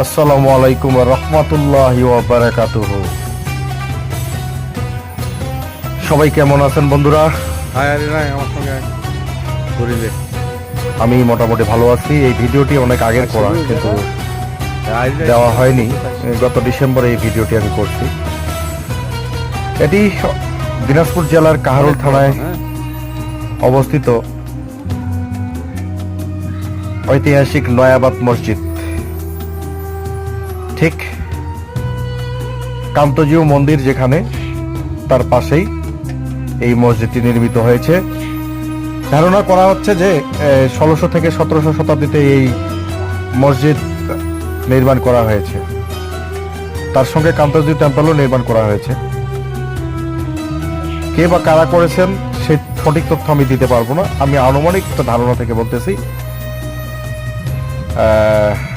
আসসালামু আলাইকুম রহমতুল্লাহ বারাকাতুহ। সবাই কেমন আছেন বন্ধুরা? হায় আমি মোটামুটি ভালো আছি। এই ভিডিওটি অনেক আগের করা কিন্তু দেওয়া হয়নি। গত ডিসেম্বরে এই ভিডিওটি আমি করছি। এটি দিনাজপুর জেলার কাহারুল থানায় অবস্থিত ঐতিহাসিক নয়াবাদ মসজিদ। ঠিক কান্তজিউ মন্দির যেখানে তার পাশেই এই মসজিদটি নির্মিত হয়েছে। ধারণা করা হচ্ছে যে ষোলোশো থেকে সতেরোশো শতাব্দীতে এই মসজিদ নির্মাণ করা হয়েছে। তার সঙ্গে কান্তজি টেম্পলও নির্মাণ করা হয়েছে। কে বা কারা করেছেন সেই সঠিক তথ্য আমি দিতে পারব না। আমি আনুমানিক ধারণা থেকে বলতেছি। আহ,